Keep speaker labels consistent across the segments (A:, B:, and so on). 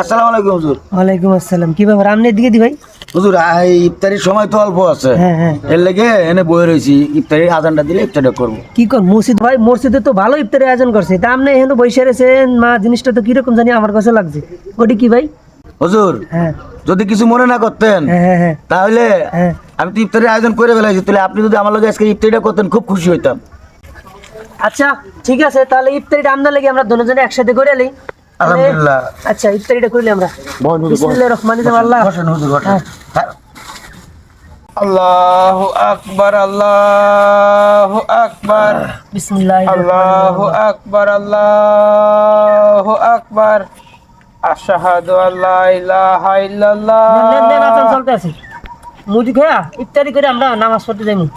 A: আসসালামু আলাইকুম হুজুর।
B: ওয়ালাইকুম আসসালাম কি ব্যাপার? আপনি দিকে দি ভাই।
A: হুজুর এই ইফতারির সময় তো অল্প আছে।
B: হ্যাঁ হ্যাঁ।
A: এর লেগে এনে বয়ে রয়েছি ইফতারির আজানটা দিলে ইফতারিটা করব।
B: কি কর মসজিদ ভাই মসজিদে তো ভালো ইফতারি আয়োজন করছে। তা আপনি এখানে বসে রয়েছেন মা জিনিসটা তো কীরকম জানি আমার কাছে লাগছে। ওটি কি ভাই?
A: হুজুর
B: হ্যাঁ।
A: যদি কিছু মনে না করতেন
B: হ্যাঁ হ্যাঁ হ্যাঁ।
A: তাহলে
B: হ্যাঁ।
A: আমি তো ইফতারির আয়োজন করে ফেলাইছি। তাহলে আপনি যদি আমার লগে আজকে ইফতারিটা করতেন খুব খুশি হইতাম।
B: আচ্ছা ঠিক আছে তাহলে ইফতারিটা আমরা লাগি আমরা দুজনে একসাথে করে আলি
A: আলহামদুলিল্লাহ।
B: আচ্ছা ইফতারিটা করলে আমরা। বিসমিল্লাহির রহমানির রহিম আল্লাহ।
A: বসেন হুজুর বসেন।
B: হ্যাঁ।
C: আল্লাহু আকবার আল্লাহু আকবার।
B: বিসমিল্লাহির
C: আল্লাহু আকবার আল্লাহু আকবার। আশহাদু আল্লা ইলাহা ইল্লাল্লাহ।
B: নেন, নেন, আজান চলতে আছে। মুজি খেয়া ইফতারি করে আমরা নামাজ পড়তে যাইমু হ্যাঁ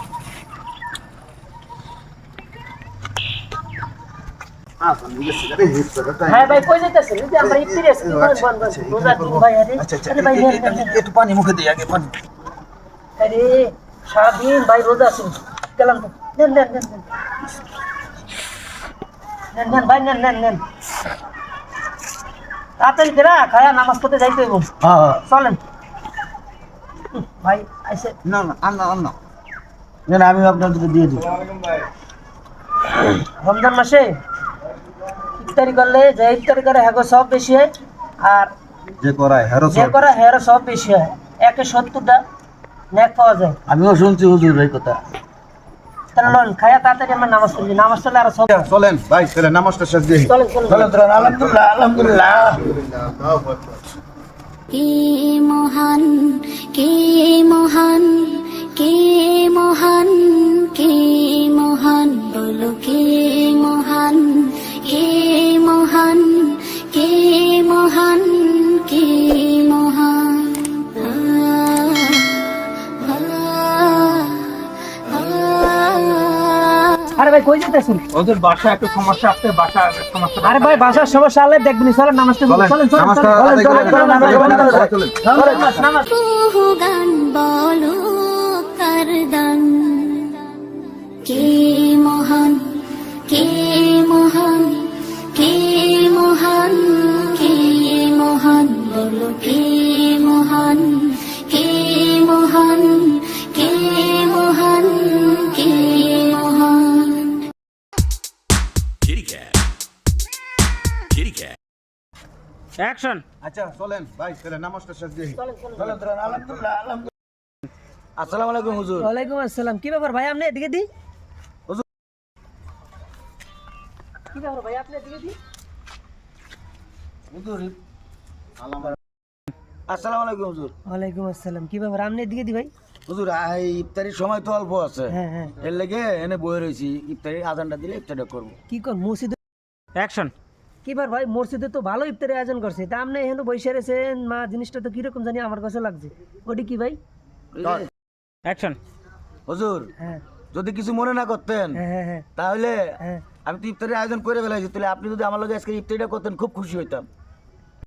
B: ভাই কই যাইতাছেন এই যে আমরা ইফতারি আছি বল বল বল রোজা দিন ভাই আরে আরে ভাই নেন, নেন, নেন।
A: একটু পানি মুখে দিই আগে পানি।
B: আরে সারাদিন ভাই রোজা আছেন। গেলাম তো। নেন নেন নেন নেন। নেন ভাই নেন নেন নেন। তাড়াতাড়ি ফেরা খায়া নামাজ পড়তে যাইতে হইব।
A: হ্যাঁ হ্যাঁ।
B: চলেন। ভাই আইসে।
A: না না আর না আর না। না, না, আমি আপনাদেরকে দিয়ে দিই।
B: রমজান মাসে ইফতারি করলে যে ইফতারি করে হ্যাগো সব বেশি হয়। আর
A: যে করায় হ্যারো
B: যে করে হেরো সব বেশি হয়। একে সত্তরটা ন্যাক পাওয়া যায়।
A: আমিও শুনছি হুজুর এই কথা।
B: তাহলে খায়া তাড়াতাড়ি আমরা নামাজ পড়বি। নামাজ পড়লে আরও সব
A: চলেন ভাই চলে নামাজটা শেষ দিই
B: চলেন চলেন।
A: চলেন চলেন আলহামদুলিল্লাহ আলহামদুলিল্লাহ।
D: কে মহান কে মহান
B: ভাই কই যেতেছেন
C: ওদের বাসা একটু সমস্যা আসছে বাসা সমস্যা
B: আরে ভাই বাসার সমস্যা আলে দেখবেন চলেন
A: নামাজ।
D: গান বলো কারদান। কে মহান কে মহান কে মহান কে মহান বলো কে মহান?
C: অ্যাকশন
A: আচ্ছা চলেন। ভাই চলে নামাজটা শেষ দিই
B: চলেন, চলেন।
A: আলহামদুলিল্লাহ আলহামদুলিল্লাহ। আসসালামু আলাইকুম হুজুর।
B: ওয়ালাইকুম আসসালাম। কি ব্যাপার ভাই আপনি এদিকে দি
A: হুজুর।
B: কি ব্যাপার ভাই আপনি এদিকে দি
A: হুজুর আসসালামু আলাইকুম হুজুর।
B: ওয়ালাইকুম আসসালাম। কি ব্যাপার আপনি এদিকে দি ভাই।
A: হুজুর এই ইফতারির সময় তো অল্প আছে।
B: হ্যাঁ হ্যাঁ।
A: এর লেগে এনে বয়ে রয়েছি ইফতারির আজানটা দিলে ইফতারিটা করব।
B: কি কর মসজিদে
C: অ্যাকশন
B: কি বার ভাই মসজিদে তো ভালো ইফতারের আয়োজন করছে। তা আপনি এখানে বসে রেছেন মা জিনিসটা তো কীরকম জানি আমার কাছে লাগছে। ওটি কি ভাই?
C: অ্যাকশন
A: হুজুর
B: হ্যাঁ।
A: যদি কিছু মনে না করতেন
B: হ্যাঁ হ্যাঁ।
A: তাহলে
B: হ্যাঁ।
A: আমি তো ইফতারের আয়োজন করে ফেলাইছি তাহলে আপনি যদি আমার লগে আজকে ইফতারিটা করতেন খুব খুশি হইতাম।